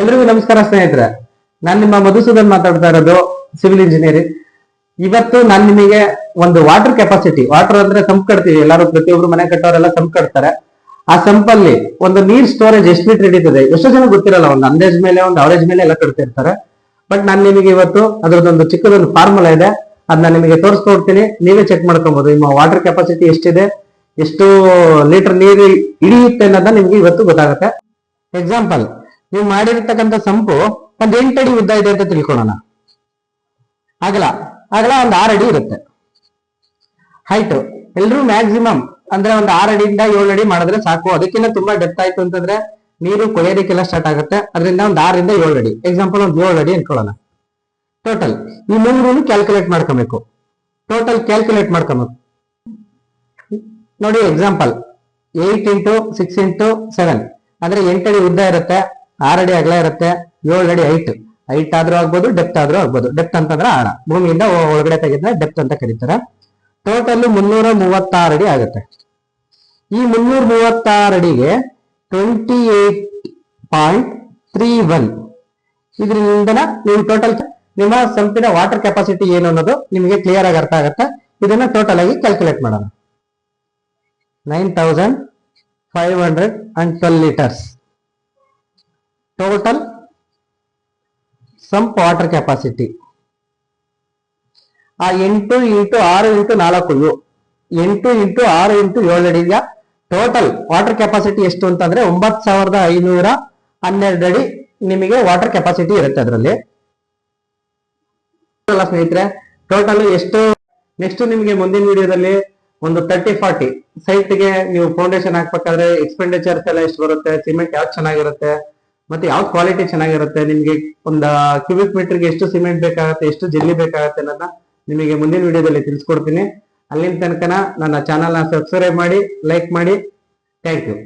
ಎಲ್ರಿಗೂ ನಮಸ್ಕಾರ ಸ್ನೇಹಿತರೆ. ನಾನು ನಿಮ್ಮ ಮಧುಸೂದನ್ ಮಾತಾಡ್ತಾ ಇರೋದು ಸಿವಿಲ್ ಇಂಜಿನಿಯರಿಂಗ್ ಇವತ್ತು ನಾನು ನಿಮಗೆ ಒಂದು ವಾಟರ್ ಕೆಪಾಸಿಟಿ ವಾಟರ್ ಅಂದ್ರೆ ಸಂಪ್ ಕಟ್ತೀವಿ. ಎಲ್ಲರೂ ಪ್ರತಿಯೊಬ್ರು ಮನೆ ಕಟ್ಟೋರೆಲ್ಲ ಸಂಪ್ ಕಟ್ತಾರೆ. ಆ ಸಂಪಲ್ಲಿ ಒಂದು ನೀರ್ ಸ್ಟೋರೇಜ್ ಎಷ್ಟು ಲೀಟರ್ ಹಿಡಿತದೆ? ಎಷ್ಟೋ ಜನ ಗೊತ್ತಿರಲ್ಲ, ಒಂದು ಅಂದೇಜ್ ಮೇಲೆ, ಒಂದು ಅವರೇಜ್ ಮೇಲೆ ಎಲ್ಲ ಕಟ್ತಿರ್ತಾರೆ. ಬಟ್ ನಾನು ನಿಮಗೆ ಇವತ್ತು ಅದ್ರದ್ದೊಂದು ಚಿಕ್ಕದೊಂದು ಫಾರ್ಮುಲಾ ಇದೆ. ಅದನ್ನ ನಿಮಗೆ ತೋರಿಸ್ಕೊಡ್ತೀನಿ. ನೀವೇ ಚೆಕ್ ಮಾಡ್ಕೊಬಹುದು ನಿಮ್ಮ ವಾಟರ್ ಕೆಪಾಸಿಟಿ ಎಷ್ಟಿದೆ? ಎಷ್ಟು ಲೀಟರ್ ನೀರು ಹಿಡಿಯುತ್ತೆ ಅನ್ನೋದನ್ನ ನಿಮ್ಗೆ ಇವತ್ತು ಗೊತ್ತಾಗುತ್ತೆ. ಎಕ್ಸಾಂಪಲ್ ನೀವು ಮಾಡಿರ್ತಕ್ಕಂಥ ಸಂಪು ಒಂದ್ ಎಂಟಡಿ ಉದ್ದ ಇದೆ ಅಂತ ತಿಳ್ಕೊಳ್ಳೋಣ. ಅಗಲ ಅಗಲ ಒಂದ್ ಆರು ಅಡಿ ಇರುತ್ತೆ. ಹೈಟ್ ಎಲ್ರು ಮ್ಯಾಕ್ಸಿಮಮ್ ಅಂದ್ರೆ ಒಂದು ಆರು ಅಡಿಯಿಂದ ಏಳು ಅಡಿ ಮಾಡಿದ್ರೆ ಸಾಕು. ಅದಕ್ಕಿಂತ ತುಂಬಾ ಡೆಪ್ತ್ ಆಯ್ತು ಅಂತಂದ್ರೆ ನೀರು ಕೊಳೆಯೋದಕ್ಕೆಲ್ಲ ಸ್ಟಾರ್ಟ್ ಆಗುತ್ತೆ. ಅದರಿಂದ ಒಂದ್ ಆರರಿಂದ ಏಳು ಅಡಿ ಎಕ್ಸಾಂಪಲ್ ಒಂದ್ ಏಳು ಅಡಿ ಅನ್ಕೊಳ್ಳೋಣ. ಟೋಟಲ್ ಈ ಮೂರು ಕ್ಯಾಲ್ಕುಲೇಟ್ ಮಾಡ್ಕೊಬೇಕು. ಟೋಟಲ್ ಕ್ಯಾಲ್ಕುಲೇಟ್ ಮಾಡ್ಕೊಬೇಕು. ನೋಡಿ example eight into six into seven ಅಂದ್ರೆ ಎಂಟಡಿ ಉದ್ದ ಇರುತ್ತೆ. ಆರಡಿ ಅಗಲ ಇರುತ್ತೆ, ಏಳು ಅಡಿ ಹೈಟ್ ಹೈಟ್ ಆದ್ರೂ ಆಗ್ಬೋದು ಡೆಪ್ತ್ ಆದ್ರೂ ಆಗ್ಬೋದು. ಡೆಪ್ತ್ ಅಂತಂದ್ರೆ ಆಳ ಭೂಮಿಯಿಂದ ಒಳಗಡೆ ತೆಗೆದ್ರೆ ಡೆಪ್ತ್ ಅಂತ ಕರೀತಾರೆ. ಟೋಟಲ್ ಮುನ್ನೂರ ಮೂವತ್ತಾರು ಅಡಿ ಆಗುತ್ತೆ. ಈ ಮುನ್ನೂರ ಮೂವತ್ತಾರು ಅಡಿಗೆ twenty eight point three one ಇದರಿಂದ ನೀವು ಟೋಟಲ್ ನಿಮ್ಮ ಸಂಪಿನ ವಾಟರ್ ಕೆಪಾಸಿಟಿ ಏನು ಅನ್ನೋದು ನಿಮಗೆ ಕ್ಲಿಯರ್ ಆಗಿ ಅರ್ಥ ಆಗುತ್ತೆ. ಇದನ್ನ ಟೋಟಲ್ ಆಗಿ ಕ್ಯಾಲ್ಕುಲೇಟ್ ಮಾಡೋಣ. Nine thousand five hundred and twelve litres total sump water capacity ಆ ಎಂಟು ಇಂಟು ಆರು ಇಂಟು ನಾಲ್ಕು ಯು ಎಂಟು ಇಂಟು ಆರು ಇಂಟು ಏಳು ಅಡಿಯ ಟೋಟಲ್ ವಾಟರ್ ಕೆಪಾಸಿಟಿ ಎಷ್ಟು ಅಂತಂದ್ರೆ ಒಂಬತ್ತು ಸಾವಿರದ ಐನೂರ ಹನ್ನೆರಡು ಅಡಿ ನಿಮಗೆ ವಾಟರ್ ಕೆಪಾಸಿಟಿ ಇರುತ್ತೆ ಅದರಲ್ಲಿ. ಸ್ನೇಹಿತರೆ ಟೋಟಲ್ ಎಷ್ಟು? ನೆಕ್ಸ್ಟ್ ನಿಮಗೆ ಮುಂದಿನ ವಿಡಿಯೋದಲ್ಲಿ ಒಂದು ತರ್ಟಿ ಫಾರ್ಟಿ ಸೈಟ್ಗೆ ನೀವು ಫೌಂಡೇಶನ್ ಹಾಕ್ಬೇಕಾದ್ರೆ ಎಕ್ಸ್ಪೆಂಡಿಚರ್ಸ್ ಎಲ್ಲ ಎಷ್ಟು ಬರುತ್ತೆ ಸಿಮೆಂಟ್ ಯಾವ್ದು ಚೆನ್ನಾಗಿರುತ್ತೆ ಮತ್ತೆ ಯಾವ ಕ್ವಾಲಿಟಿ ಚೆನ್ನಾಗಿರುತ್ತೆ? ನಿಮಗೆ ಒಂದು ಕ್ಯೂಬಿಕ್ ಮೀಟರ್ಗೆ ಎಷ್ಟು ಸಿಮೆಂಟ್ ಬೇಕಾಗುತ್ತೆ, ಎಷ್ಟು ಜಲ್ಲಿ ಬೇಕಾಗುತ್ತೆ ಅನ್ನೋದನ್ನ ನಿಮಗೆ ಮುಂದಿನ ವಿಡಿಯೋದಲ್ಲಿ ತಿಳಿಸ್ಕೊಡ್ತೀನಿ. ಅಲ್ಲಿನ ತನಕ ನನ್ನ ಚಾನಲ್ನ ಸಬ್ಸ್ಕ್ರೈಬ್ ಮಾಡಿ ಲೈಕ್ ಮಾಡಿ. Thank you